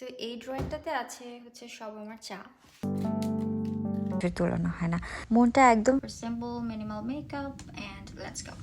তো এই ড্রয়ারটাতে আছে হচ্ছে সব আমার চা। তুলনা হয় না। মনটা একদম simple minimal makeup and let's go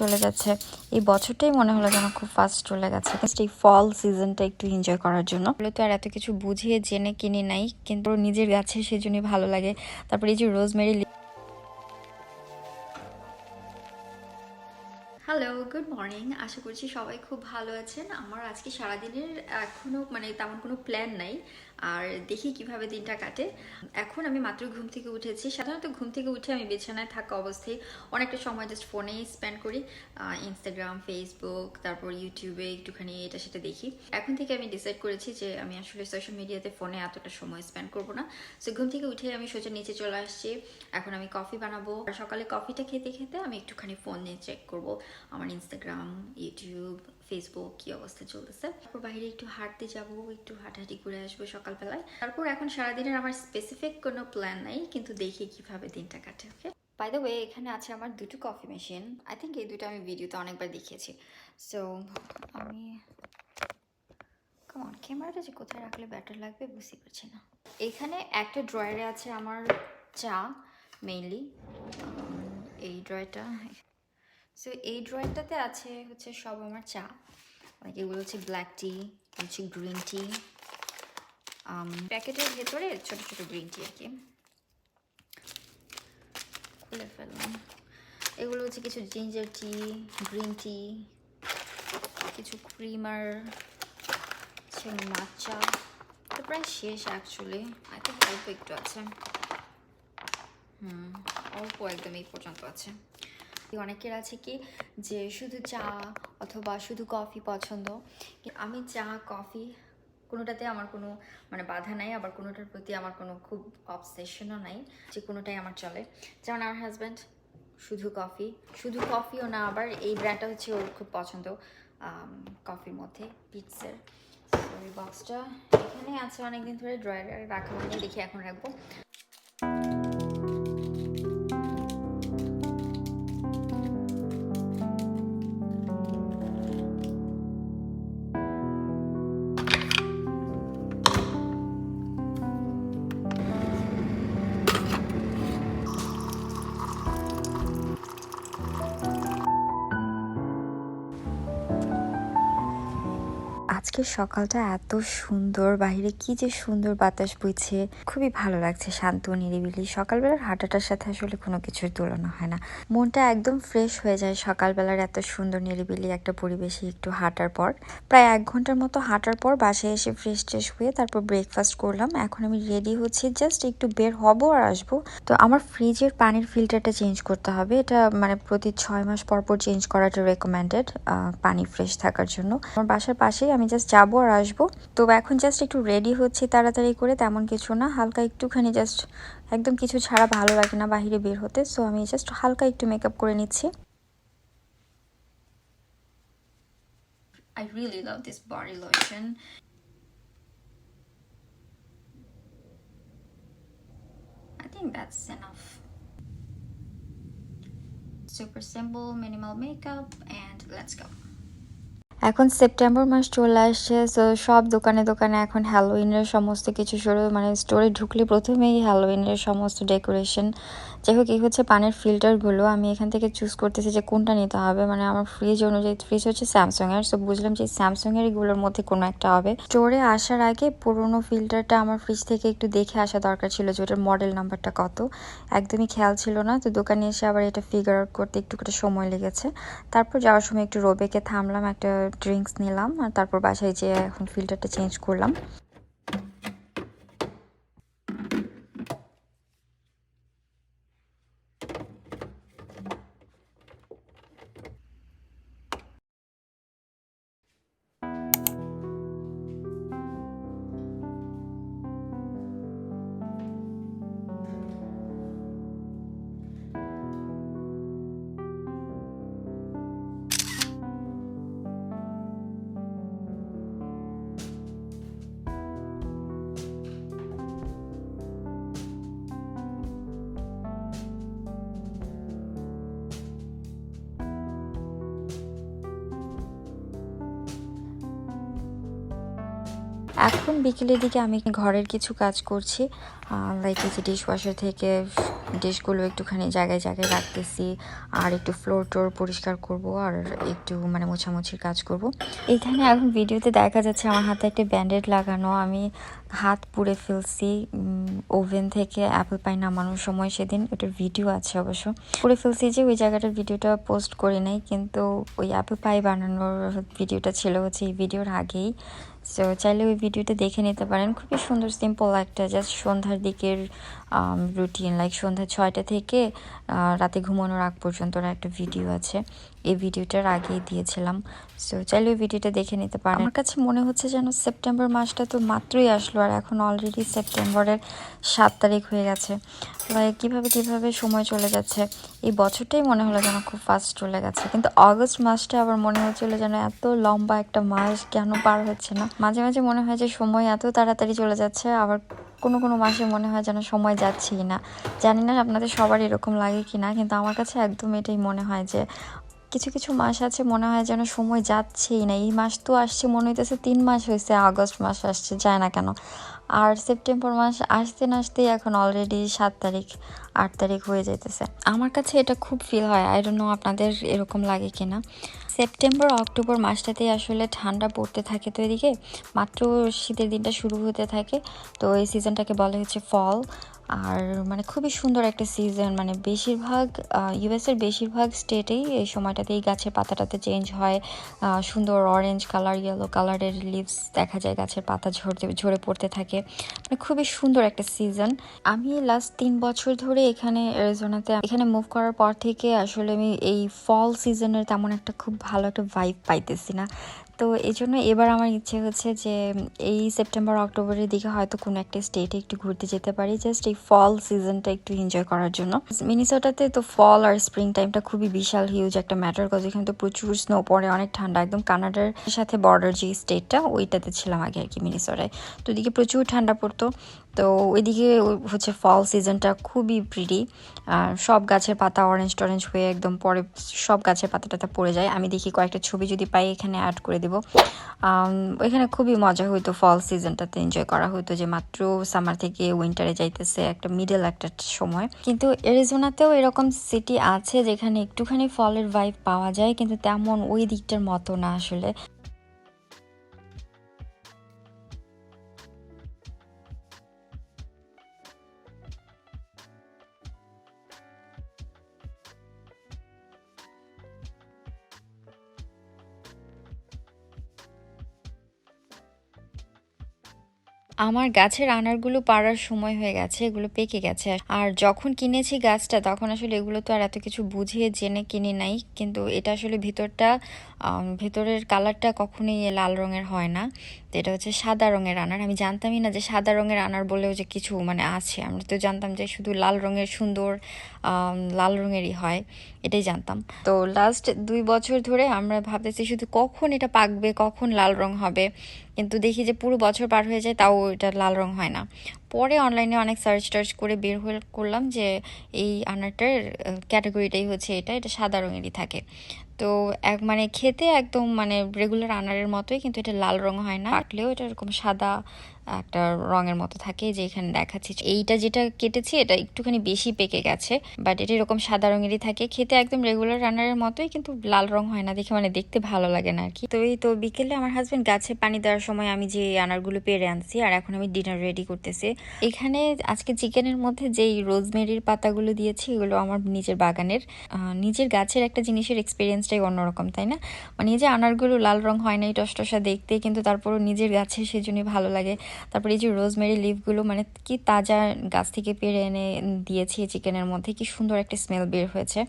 চলে যাচ্ছে। এই বছরটাই মনে হলো যেন খুব ফাস্ট চলে গেছে। এই ফল সিজনটা একটু এনজয় করার জন্য। তো আর এত কিছু বুঝিয়ে জেনে কিনে নাই কিন্তু নিজের গাছে সেজন্যই ভালো লাগে। তারপরে এই যে রোজমেরি গুড মর্নিং আশা করছি সবাই খুব ভালো আছেন। আমার আজকে সারাদিনের এখনও মানে তেমন কোনো প্ল্যান নাই। আর দেখি কীভাবে দিনটা কাটে। এখন আমি মাত্র ঘুম থেকে উঠেছি। সাধারণত ঘুম থেকে উঠে আমি বিছানায় থাকা অবস্থায় অনেকটা সময় জাস্ট ফোনেই স্পেন্ড করি। ইনস্টাগ্রাম ফেসবুক তারপর ইউটিউবে একটুখানি এটা সেটা দেখি। এখন থেকে আমি ডিসাইড করেছি যে আমি আসলে সোশ্যাল মিডিয়াতে ফোনে এতটা সময় স্পেন্ড করব না। সো ঘুম থেকে উঠে আমি সোজা নিচে চলে আসছি। এখন আমি কফি বানাবো। আর সকালে কফিটা খেতে খেতে আমি একটুখানি ফোন নিয়ে চেক করব। আমার ইনস্টাগ্রাম ইউটিউব ফেসবুক কি অবস্থা চলতেছে। তারপর বাইরে একটু হাঁটতে যাব, একটু হাঁটাহাঁটি ঘুরে আসব সকালবেলায়। তারপর এখন সারাদিনের আমার স্পেসিফিক কোনো প্ল্যান নাই, কিন্তু দেখি কীভাবে দিনটা কাটে ওকে বাই দ্য ওয়ে এখানে আছে আমার দুটো কফি মেশিন আই থিঙ্ক এই দুটো আমি ভিডিওতে অনেকবার দেখিয়েছি সো আমি কেমন ক্যামেরাটা যে কোথায় রাখলে ব্যাটার লাগবে বুঝতে পারছি না। এখানে একটা ড্রয়ারে আছে আমার চা মেইনলি এই ড্রয়ারটা সো এই ড্রয়ারটাতে আছে হচ্ছে সব আমার চা। এগুলো হচ্ছে ব্ল্যাক টি হচ্ছে গ্রিন টি প্যাকেটের ভেতরে ছোট ছোট গ্রিন টি আর কি। খুলে ফেললাম। এগুলো হচ্ছে কিছু জিঞ্জার টি গ্রিন টি কিছু ক্রিমার হচ্ছে মাচা তো প্রায় শেষ অ্যাকচুয়ালি আই থিঙ্ক অল্প একটু আছে। হুম, অল্প একদম এই পর্যন্ত আছে। অনেকের আছে কি যে শুধু চা অথবা শুধু কফি পছন্দ। আমি চা, কফি কোনোটাতে আমার কোনো মানে বাধা নাই, আবার কোনোটার প্রতি আমার কোনো খুব অবসেশনও নাই, যে কোনোটাই আমার চলে। যেমন আমার হাজব্যান্ড শুধু কফি, শুধু কফিও না, আবার এই ব্র্যান্ডটা হচ্ছে ওর খুব পছন্দ কফির মধ্যে পিটসের বক্সটা এখানে আছে, অনেকদিন ধরে ড্রয়ারে রাখা হয়নি, দেখি এখন রাখব। আজকের সকালটা এত সুন্দর বাইরে কি যে সুন্দর বাতাস বইছে। খুবই ভালো লাগছে শান্ত, নিরিবিলি। সকালবেলার হাঁটাটার সাথে আসলে কোনো কিছুর তুলনা হয় না। মনটা একদম ফ্রেশ হয়ে যায় সকালবেলার এত সুন্দর, নিরিবিলি একটা পরিবেশে একটু হাঁটার পর। প্রায় এক ঘণ্টার মতো হাঁটার পর বাসায় এসে ফ্রেশ ট্রেশ হয়ে তারপর ব্রেকফাস্ট করলাম। এখন আমি রেডি হচ্ছি জাস্ট একটু বের হব আর আসব। তো আমার ফ্রিজের পানির ফিল্টারটা চেঞ্জ করতে হবে। এটা মানে প্রতি ছয় মাস পর পর চেঞ্জ করাটা রেকমেন্ডেড পানি ফ্রেশ থাকার জন্য। আমার বাসার পাশেই আমি জাস্ট যাব আর আসব তো এখন জাস্ট একটু রেডি হচ্ছি তাড়াতাড়ি করে তেমন কিছু না হালকা একটুখানি জাস্ট একদম কিছু ছাড়া ভালো লাগে না বাহিরে বের হতে সো আমি জাস্ট হালকা একটু মেকআপ করে নিচ্ছি I really. I think enough. Super simple, minimal makeup, and let's go. এখন সেপ্টেম্বর মাস চলে আসছে, তো সব দোকানে দোকানে এখন হ্যালোইনের সমস্ত কিছু শুরু মানে স্টোরে ঢুকলে প্রথমেই হ্যালোইনের সমস্ত ডেকোরেশন যাই হোক, এই হচ্ছে পানের ফিল্টারগুলো আমি এখান থেকে চুজ করতেছি যে কোনটা নিতে হবে। মানে আমার ফ্রিজ অনুযায়ী ফ্রিজ হচ্ছে স্যামসং এর সো বুঝলাম যে স্যামসং এর এগুলোর মধ্যে কোনো একটা হবে। স্টোরে আসার আগে পুরোনো ফিল্টারটা আমার ফ্রিজ থেকে একটু দেখে আসা দরকার ছিল যে ওটার মডেল নাম্বারটা কত। একদমই খেয়াল ছিল না। তো দোকানে এসে আবার এটা ফিগার আউট করতে একটু করে সময় লেগেছে। তারপর যাওয়ার সময় একটু রোবেকে থামলাম, একটা ড্রিঙ্কস নিলাম আর তারপর বাসায় যেয়ে এখন ফিল্টারটা চেঞ্জ করলাম। এখন বিকেলের দিকে আমি ঘরের কিছু কাজ করছি। লাইক এই যে ডিশ ওয়াশার থেকে ডিশগুলো একটুখানি জায়গায় জায়গায় রাখতেছি, আর একটু ফ্লোর টোর পরিষ্কার করব, আর একটু মানে মোছামুছির কাজ করব। এখানে এখন ভিডিওতে দেখা যাচ্ছে আমার হাতে একটা ব্যান্ডেড লাগানো, আমি হাত পুড়ে ফেলছি ওভেন থেকে অ্যাপেল পাই নামানোর সময় সেদিন, ওটার ভিডিও আছে অবশ্য। পুড়ে ফেলছি যে ওই জায়গাটার ভিডিওটা পোস্ট করি নাই, কিন্তু ওই অ্যাপেল পাই বানানোর ভিডিওটা ছিল হচ্ছে এই ভিডিওর আগেই। সো চাইলে ওই ভিডিওটা দেখে নিতে পারেন, খুবই সুন্দর সিম্পল একটা জাস্ট সন্ধ্যার দিকের রুটিন লাইক সন্ধ্যা ছয়টা থেকে রাতে ঘুমানোর আগ পর্যন্ত একটা ভিডিও আছে। এই ভিডিওটার আগেই দিয়েছিলাম। সো চাইলে ওই ভিডিওটা দেখে নিতে পারেন। আমার কাছে মনে হচ্ছে যেন সেপ্টেম্বর মাসটা তো মাত্রই আসলো আর এখন অলরেডি সেপ্টেম্বরের সাত তারিখ হয়ে গেছে। লাইক কীভাবে কীভাবে সময় চলে যাচ্ছে? এই বছরটাই মনে হলো যেন খুব ফাস্ট চলে গেছে। কিন্তু অগস্ট মাসটা আবার মনে হচ্ছিল যেন এত লম্বা একটা মাস কেন পার হচ্ছে না? মাঝে মাঝে মনে হয় যে সময় এত তাড়াতাড়ি চলে যাচ্ছে, আবার কোনো কোনো মাসে মনে হয় যেন সময় যাচ্ছেই না। জানি না আপনাদের সবার এরকম লাগে কি না কিন্তু আমার কাছে একদম এটাই মনে হয় যে, কিছু কিছু মাস আছে মনে হয় যেন সময় যাচ্ছেই না। এই মাস তো আসছে, মনে হইতেছে তিন মাস হয়েছে আগস্ট মাস আসছে, যায় না কেন। আর সেপ্টেম্বর মাস আসতে না আসতেই এখন অলরেডি সাত তারিখ, আট তারিখ হয়ে যেতেছে আমার কাছে এটা খুব ফিল হয় আই ডোন্ট নো আপনাদের এরকম লাগে কিনা। সেপ্টেম্বর অক্টোবর মাসটাতেই আসলে ঠান্ডা পড়তে থাকে তো এদিকে, মাত্র শীতের দিনটা শুরু হতে থাকে। তো এই সিজনটাকে বলা হচ্ছে ফল আর মানে খুবই সুন্দর একটা সিজন মানে বেশিরভাগ ইউএসের বেশিরভাগ স্টেটেই এই সময়টাতেই গাছের পাতাটাতে চেঞ্জ হয়। সুন্দর অরেঞ্জ কালার ইয়েলো কালারের লিভস দেখা যায়, গাছের পাতা ঝরতে, ঝরে পড়তে থাকে। মানে খুবই সুন্দর একটা সিজন আমি লাস্ট তিন বছর ধরে এখানে অ্যারিজোনাতে এখানে মুভ করার পর থেকে আসলে আমি এই ফল সিজনের তেমন একটা খুব ভালো একটা ভাইব পাইতেছি না। তো এই জন্য এবার আমার ইচ্ছে হচ্ছে যে, এই সেপ্টেম্বর অক্টোবরের দিকে হয়তো কোনো একটা স্টেটে একটু ঘুরতে যেতে পারি জাস্ট এই ফল সিজনটা একটু এনজয় করার জন্য। মিনিসোটাতে তো ফল আর স্প্রিং টাইমটা খুবই বিশাল হিউজ একটা ম্যাটার কজ এখানে তো প্রচুর স্নো পড়ে, অনেক ঠান্ডা। একদম কানাডার সাথে বর্ডার যে স্টেটটা ওইটাতে ছিলাম আগে আর কি মিনিসোটায় তো ওদিকে প্রচুর ঠান্ডা পড়তো। তো ওইদিকে ওই হচ্ছে ফল সিজনটা খুবই প্রিটি সব গাছের পাতা অরেঞ্জ টরেঞ্জ হয়ে একদম পরে সব গাছের পাতা টাতা পড়ে যায়। আমি দেখি কয়েকটা ছবি যদি পাই, এখানে অ্যাড করে দেবো। এখানে খুবই মজা হইতো ফল সিজনটাতে এনজয় করা হইতো যে মাত্র সামার থেকে উইন্টারে যাইতেছে একটা মিডল একটা সময়। কিন্তু এরিজোনাতেও এরকম সিটি আছে যেখানে একটুখানি ফলের ভাইব পাওয়া যায়, কিন্তু তেমন ওই দিকটার মতো না আসলে। আমার গাছের আনারগুলো পাড়ার সময় হয়ে গেছে, এগুলো পেকে গেছে। আর যখন কিনেছি গাছটা, তখন আসলে এগুলো তো আর এত কিছু বুঝিয়ে, জেনে কিনে নাই। কিন্তু এটা আসলে ভিতরটা ভেতরের কালারটা কখনোই লাল রঙের হয় না। তো এটা হচ্ছে সাদা রঙের আনার। আমি জানতামই না যে সাদা রঙের আনার বলেও যে কিছু মানে আছে। আমরা তো জানতাম যে শুধু লাল রঙের সুন্দর লাল রঙেরই হয়। এটাই জানতাম। তো লাস্ট দুই বছর ধরে আমরা ভাবতেছি শুধু কখন এটা পাকবে, কখন লাল রং হবে। কিন্তু দেখি যে পুরো বছর পার হয়ে যায়, তাও এটা লাল রং হয় না। পরে অনলাইনে অনেক সার্চ টার্চ করে বের হয়ে করলাম যে এই আনারটার ক্যাটাগরিটাই হচ্ছে এটা এটা সাদা রঙেরই থাকে। তো এক মানে খেতে একদম মানে রেগুলার আনারের মতোই, কিন্তু এটা লাল রঙ হয় না। কাটলেও এটা এরকম সাদা একটা রঙের মতো থাকে যে এখানে দেখাচ্ছি। এইটা যেটা কেটেছি, এটা একটুখানি বেশি পেকে গেছে বাট এটা এরকম সাদা রঙেরই থাকে। খেতে একদম রেগুলার রান্নারের মতোই, কিন্তু লাল রং হয় না দেখে মানে দেখতে ভালো লাগে না আর কি তো এই তো বিকেলে আমার হাজব্যান্ড গাছে পানি দেওয়ার সময় আমি যে আনারগুলো পেরে আনছি, আর এখন আমি ডিনার রেডি করতেছি। এখানে আজকে চিকেনের মধ্যে যেই রোজমেরির পাতাগুলো দিয়েছি, এগুলো আমার নিজের বাগানের। নিজের গাছের একটা জিনিসের এক্সপিরিয়েন্সটাই অন্যরকম, তাই না? মানে যে আনারগুলো লাল রং হয় না এই টসটসা দেখতে, কিন্তু তারপরও নিজের গাছে সেজন্যই ভালো লাগে। তারপরে এই যে রোজমেরি লিভগুলো মানে কি তাজা গাছ থেকে পেরে এনে দিয়েছি চিকেনের মধ্যে, কি সুন্দর একটা স্মেল বের হয়েছে।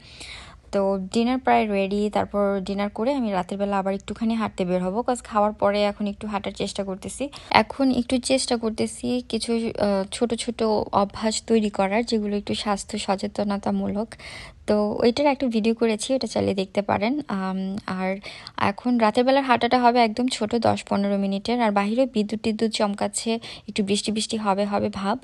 তো ডিনার প্রায় রেডি তারপর ডিনার করে আমি রাতের বেলা আবার একটুখানি হাঁটতে বের হব। কাজ খাওয়ার পরে এখন একটু হাঁটার চেষ্টা করতেছি। এখন একটু চেষ্টা করতেছি কিছু ছোট ছোট অভ্যাস তৈরি করার, যেগুলো একটু স্বাস্থ্য সচেতনতামূলক। তো ওইটার একটা ভিডিও করেছি, ওটা চালিয়ে দেখতে পারেন। আর এখন রাতের বেলার হাঁটাটা হবে একদম ছোট, দশ পনেরো মিনিটের। আর বাইরে বিদ্যুৎ টিদ্যুৎ চমকাচ্ছে, একটু বৃষ্টি বৃষ্টি হবে হবে ভাব।